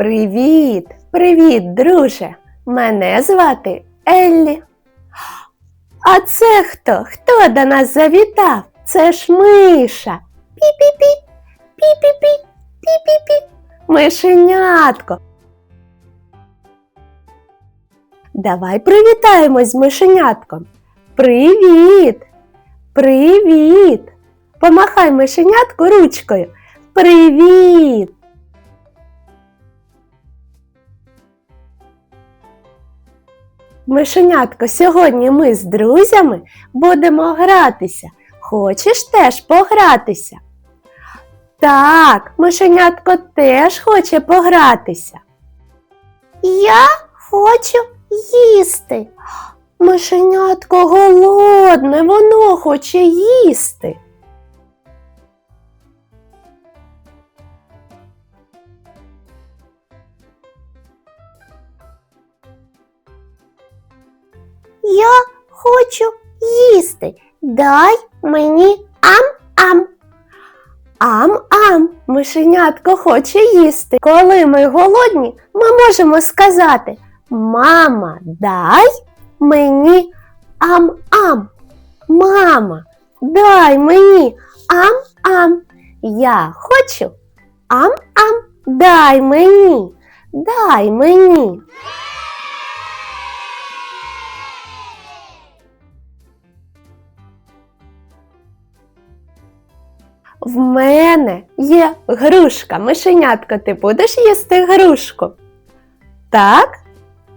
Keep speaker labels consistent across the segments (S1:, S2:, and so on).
S1: Привіт, привіт, друже. Мене звати Еллі. А це хто? Хто до нас завітав? Це ж Миша. Пі-пі-пі, пі-пі-пі, пі-пі-пі. Мишенятко. Давай привітаємось з мишенятком. Привіт! Привіт! Помахай мишенятку ручкою. Привіт! Мишенятко, сьогодні ми з друзями будемо гратися. Хочеш теж погратися? Так, мишенятко теж хоче погратися. Я хочу їсти. Мишенятко голодне, воно хоче їсти. Я хочу їсти. Дай мені ам-ам. Ам-ам, мишенятко хоче їсти. Коли ми голодні, ми можемо сказати Мама, дай мені ам-ам. Мама, дай мені ам-ам. Я хочу ам-ам. Дай мені. Дай мені. В мене є грушка. Мишенятко, ти будеш їсти грушку? Так?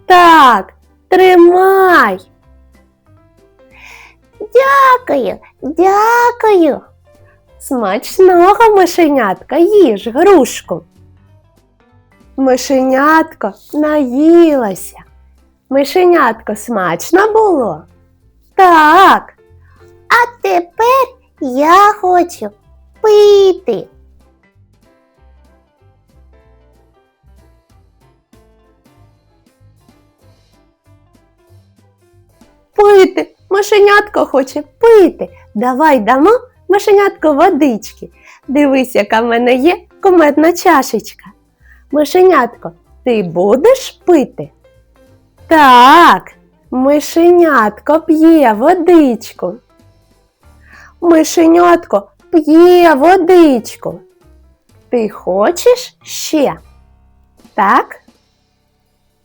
S1: Так, тримай. Дякую, дякую. Смачного мишенятка, їж грушку. Мишенятко наїлася. Мишенятко смачно було? Так. А тепер я хочу пити. Пити. Мишенятко хоче пити. Давай дамо мишенятко водички. Дивись, яка в мене є кумедна чашечка. Мишенятко, ти будеш пити? Так, мишенятко п'є водичку. Мишенятко п'є водичку. Ти хочеш ще? Так?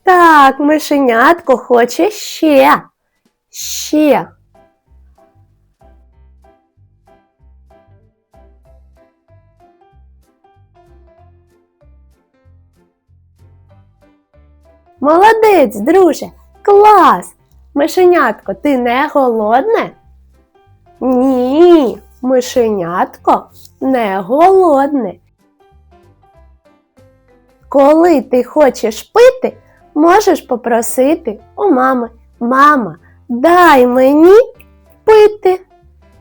S1: Так, мишенятко хоче ще. Ще. Молодець, друже, клас! Мишенятко, ти не голодне? Ні, мишенятко не голодне. Коли ти хочеш пити, можеш попросити у мами, мама, дай мені пити,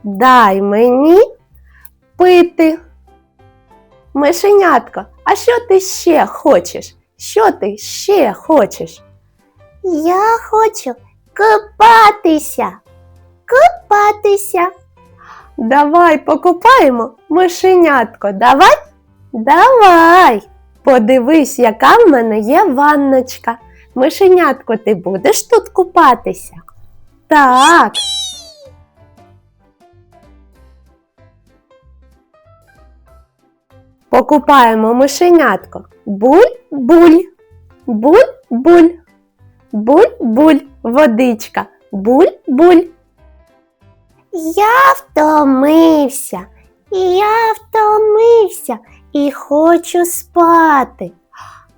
S1: дай мені пити. Мишенятко, а що ти ще хочеш? Що ти ще хочеш? Я хочу купатися. Купатися. Давай покупаємо мишенятко. Давай? Давай. Подивись, яка в мене є ванночка. Мишенятко, ти будеш тут купатися? Так. Покупаємо мишенятко. Буль-буль. Буль-буль. Буль-буль. Водичка. Буль-буль. Я втомився. Я втомився і хочу спати.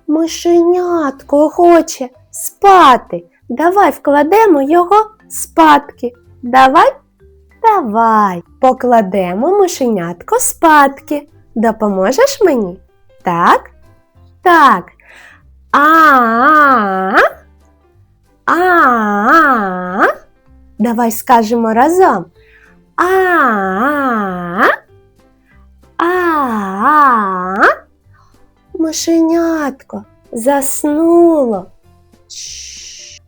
S1: Мишенятко хоче спати. Давай вкладемо його спадки. Давай, давай. Покладемо мишенятко спадки. Допоможеш мені? Так? Так. А. А. Давай скажемо разом. А. А. Мишенятко заснуло.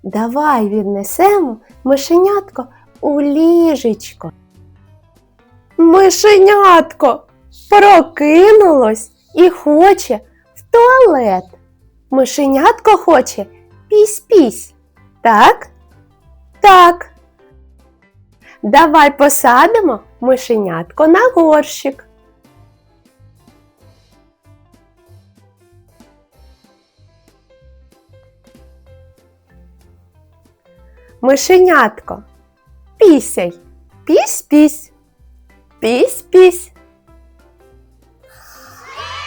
S1: Давай віднесемо мишенятко у ліжечко. Мишенятко прокинулось і хоче в туалет. Мишенятко хоче пісь-пісь. Так? Так. Давай посадимо мишенятко на горщик. Мишенятко, пісяй, пісь-пісь, пісь-пісь.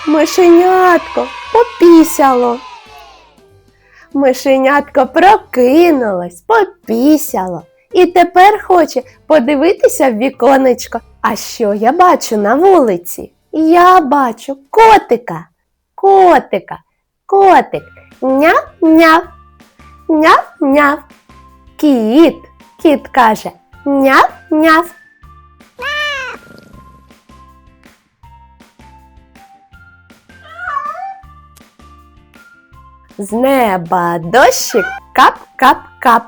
S1: Мишенятко попісяло. Мишенятко прокинулось, попісяло. І тепер хоче подивитися в віконечко. А що я бачу на вулиці? Я бачу котика, котика, котик. Няв-няв, няв-няв. Кіт, кіт каже няв-няв. З неба дощик кап-кап-кап.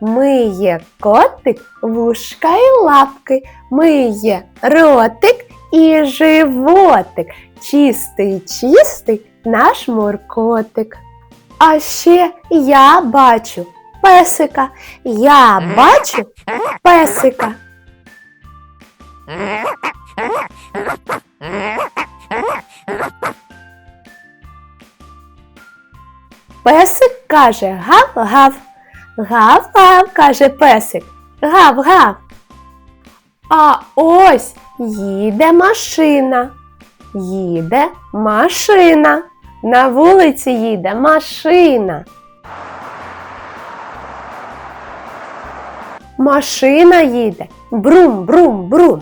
S1: Миє котик вушка й лапки, миє ротик і животик. Чистий, чистий наш муркотик. А ще я бачу песика. Я бачу песика. Песик каже гав-гав. Гав-гав, каже песик. Гав-гав. А ось їде машина. Їде машина. На вулиці їде машина. Машина їде. Брум, брум, брум.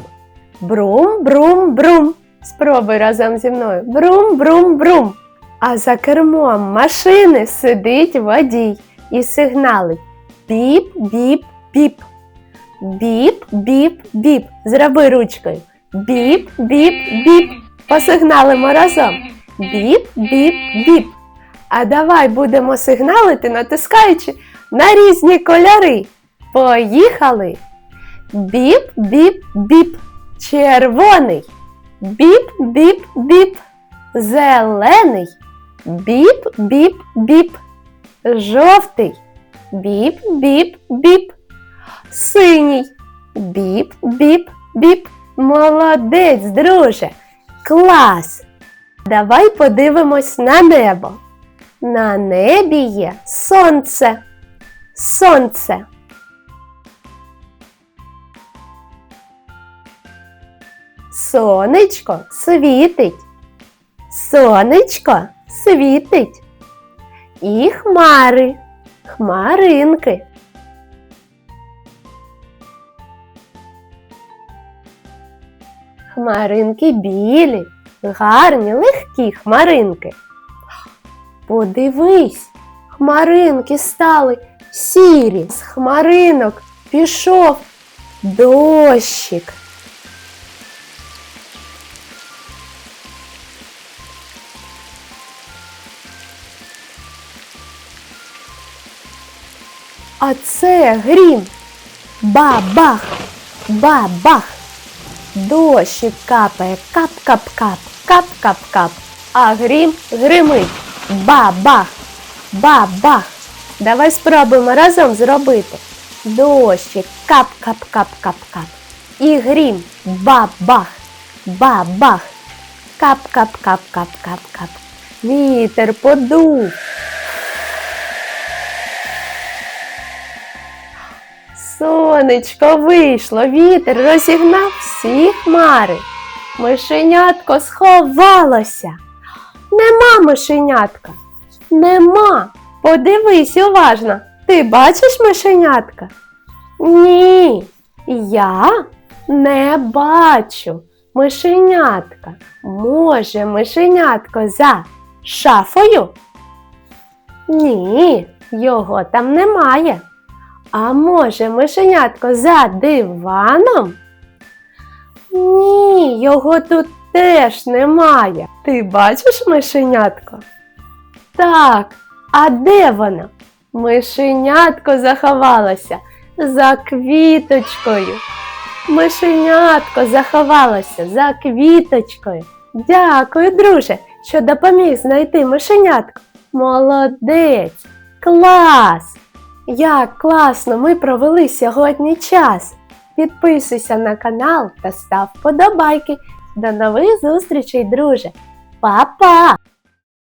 S1: Брум, брум, брум. Спробуй разом зі мною. Брум, брум, брум. А за кермом машини сидить водій і сигналить біп, біп, біп. Біп, біп, біп. Зроби ручкою. Біп, біп, біп. Посигналимо разом. Біп, біп, біп. А давай будемо сигналити, натискаючи на різні кольори. Поїхали. Біп, біп, біп. Червоний. Біп, біп, біп. Зелений. Біп, біп, біп. Жовтий. Біп, біп, біп. Синій. Біп, біп, біп. Молодець, друже. Клас. Давай подивимось на небо. На небі є сонце. Сонце. Сонечко світить. Сонечко світить. І хмари, хмаринки. Хмаринки білі, гарні, легкі хмаринки. Подивись, хмаринки стали сірі. З хмаринок пішов дощик. А це грім. Ба-бах, ба-бах. Дощик капає, кап-кап-кап, кап-кап-кап. А грім гримить. Ба-бах, ба-бах. Давай спробуємо разом зробити. Дощик кап-кап-кап-кап-кап. І грім ба-бах, ба-бах. Кап-кап-кап-кап-кап-кап. Вітер подув. Сонечко вийшло, вітер розігнав всі хмари. Мишенятко сховалося. Нема мишенятка. Нема. Подивись уважно. Ти бачиш мишенятка? Ні, я не бачу мишенятка. Може, мишенятко за шафою? Ні, його там немає. А може, мишенятко за диваном? Ні, його тут теж немає. Ти бачиш мишенятко? Так, а де вона? Мишенятко заховалося за квіточкою. Мишенятко заховалося за квіточкою. Дякую, друже, що допоміг знайти мишенятко. Молодець! Клас! Як класно ми провели сьогодні час! Підписуйся на канал та став вподобайки. До нових зустрічей, друже! Па-па!